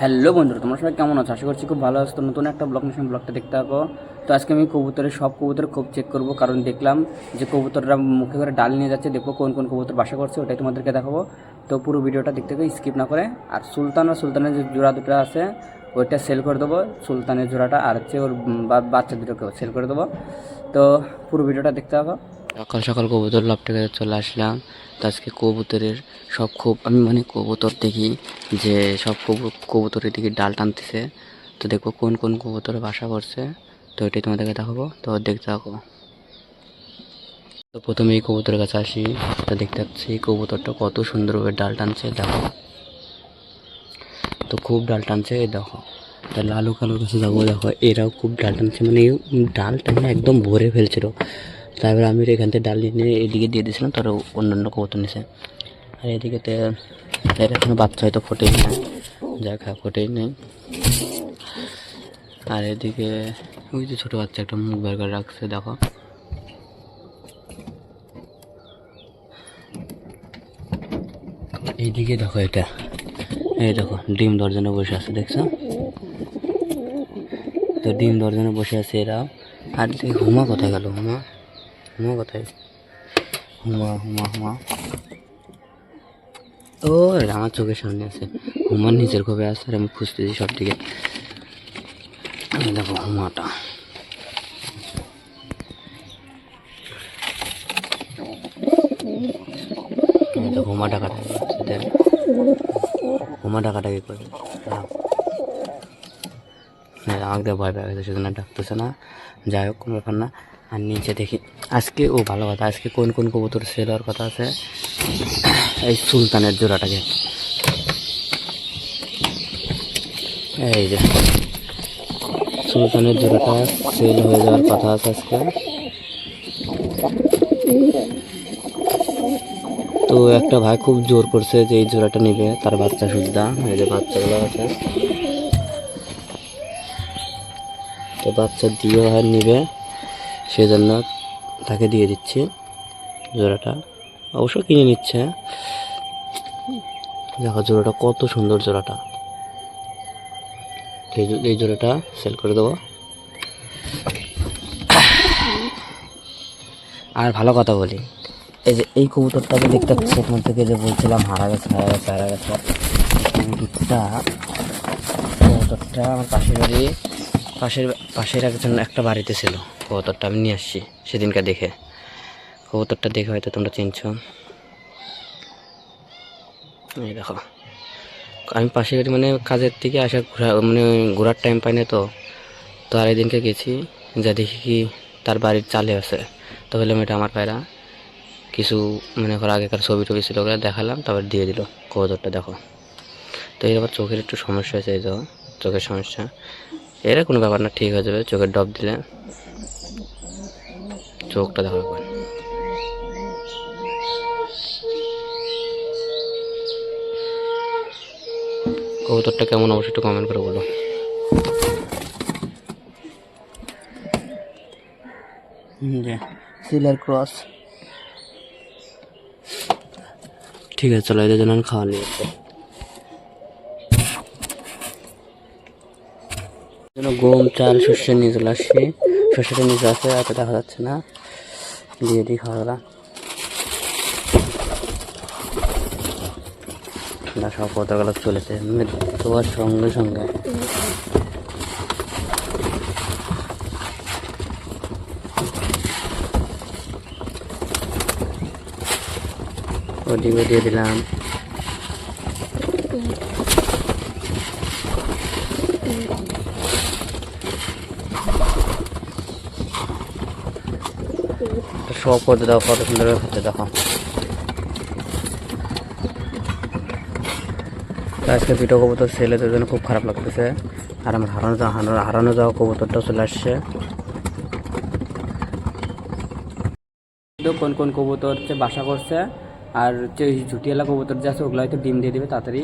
Hello বন্ধুরা, তোমরা সবাই কেমন আছো? আশা করছি খুব ভালো আছো। নতুন একটা ব্লগ নিয়ে ব্লগটা দেখতে পাবো তো আজকে আমি কবুতরের, সব কবুতর খুব চেক করব। কারণ দেখলাম যে কবুতররা মুখে করে ডাল নিয়ে যাচ্ছে। দেখব কোন কোন কবুতর বাসা করছে, ওটাই তোমাদেরকে দেখাবো। তো পুরো ভিডিওটা দেখতে হবে স্কিপ না করে। আর সুলতান আর সুলতানের যে জোড়া দুটো আছে, ওইটা সেল করে দেবো সুলতানের জোড়াটা। আর হচ্ছে ওর বাচ্চা দুটোকেও সেল করে দেবো। তো পুরো ভিডিওটা দেখতে হবে সকাল সকাল কবুতর লাভ থেকে চলে আসলাম। তো আজকে কবুতরের সব খুব, আমি মানে কবুতর দেখি যে সব কবু- কবুতরের দিকে ডাল টানতেছে। তো দেখব কোন কোন কবুতর বাসা করছে তো এটাই তোমাদেরকে দেখাবো। তো দেখতে থাকো। তো প্রথমে এই কবুতরের কাছে আসি। তো দেখতে পাচ্ছি কবুতরটা কত সুন্দরভাবে ডাল টানছে, দেখো। তো খুব ডাল টানছে দেখো। তা লালু কালুর কাছে যাব, দেখো। এরাও খুব ডাল টানছে। মানে ডাল টানে একদম ভরে ফেলছিল। তারপরে আমি এখান থেকে ডাল নিয়ে এদিকে দিয়ে দিয়েছিলাম তার অন্যান্য কবুতর নিছে। আর এদিকেতে এর বাচ্চা হয়তো ফোটেই না। যাক হ্যাঁ ফোটেই নেই। আর এদিকে ওই যে ছোটো বাচ্চা একটা মুখ বের করে রাখছে, দেখো। এইদিকে দেখো এটা। এই দেখো, ডিম দর্জনে বসে আছে, দেখছ? তো ডিম দরজনে বসে আছে এরা। আর হুমা কোথায় গেল, হুমা? হুমা কোথায় হুমা হুমা হুমা ও আমার চোখের সামনে আছে হুমার নিচের কবে আছে আর আমি খুঁজতেছি সব দিকে এই দেখো হুমাটা হুমা টাকাটা দেখ হুমা টাকাটা কি করে আমাকে ভয় পেয়ে গেছে, সেজন্য ডাকতেছে না। যাই হোক, কোনো ব্যাপার না। আর নিচে দেখি, আজকে, ও ভালো কথা, আজকে কোন কোন কবুতর সেল হওয়ার কথা আছে? এই সুলতানের জোড়াটাকে। এই যে, সুলতানের জোড়াটা সেল হয়ে যাওয়ার কথা আছে আজকে। তো একটা ভাই খুব জোর করছে যে এই জোড়াটা নিবে, তার বাচ্চা সুদ্ধা এই যে বাচ্চাগুলো আছে। তো বাচ্চা দিয়ে হয় নিবে, সেজন্য তাকে দিয়ে দিচ্ছি জোড়াটা। অবশ্য কিনে নিচ্ছে। দেখো জোড়াটা কত সুন্দর জোড়াটা। এই জোড়াটা সেল করে দেবো। আর ভালো কথা বলি, এই যে এই কবুতরটাকে দেখতে পাচ্ছি আপনার থেকে যে বলছিলাম হারা গেছে হারা গেছে হারা গেছে। কবুতরটা কবুতরটা আমার পাশের বাড়ি পাশের পাশের একজন একটা বাড়িতে ছিল, কবুতরটা আমি নিয়ে আসছি সেদিনকে দেখে। কবুতরটা দেখে হয়তো তোমরা চিনছ। এই দেখো। আমি পাশের মানে কাজের থেকে আসা ঘোরা মানে ঘোরার টাইম পাই না তো। তো আর দিনকে গেছি, যা দেখি কি তার বাড়ির চালে আছে। তো বললাম, এটা আমার পায়রা। কিছু মনে করো, আগেকার ছবি টবি ছিল ওগুলো দেখালাম, তারপর দিয়ে দিল কবুতরটা, দেখো। তো এর আবার চোখের একটু সমস্যা হয়েছে, এই তো চোখের সমস্যা। এরা কোনো ব্যাপার না ঠিক হয়ে যাবে। চোখের ডব দিলে চোখটা দেখো একবার কবুতরটা কেমন অবশ্যই একটু কমেন্ট করে বলো। সিলার ক্রস ঠিক আছে চলো এদের জন্য খাওয়া নিয়ে জন্য গম চাল শস্যের নিয়ে চলে আসছি। শস্যটা নিচে আছে এত দেখা যাচ্ছে না। দিয়ে দিই খাওয়া না, সব কতগুলো চলেছে। তোমার সঙ্গে সঙ্গে। ওদিকে দিয়ে দিলাম। সব করতে দাও কত সুন্দর খেতে দেখো আজকে দুটো কবুতর ছেলেদের জন্য খুব খারাপ লাগতেছে আর আমার হারানো যাওয়া হারানো যাওয়া কবুতরটাও চলে আসছে কোন কোন কবুতর হচ্ছে বাসা করছে, আর হচ্ছে ওই ঝুটিয়ালা কবুতর যে আছে ওগুলো হয়তো ডিম দিয়ে দিবে, তাড়াতাড়ি।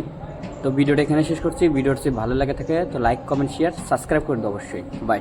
তো ভিডিওটা এখানে শেষ করছি ভিডিওটা যদি ভালো লাগে থাকে তো লাইক কমেন্ট শেয়ার সাবস্ক্রাইব করে দেবো অবশ্যই। বাই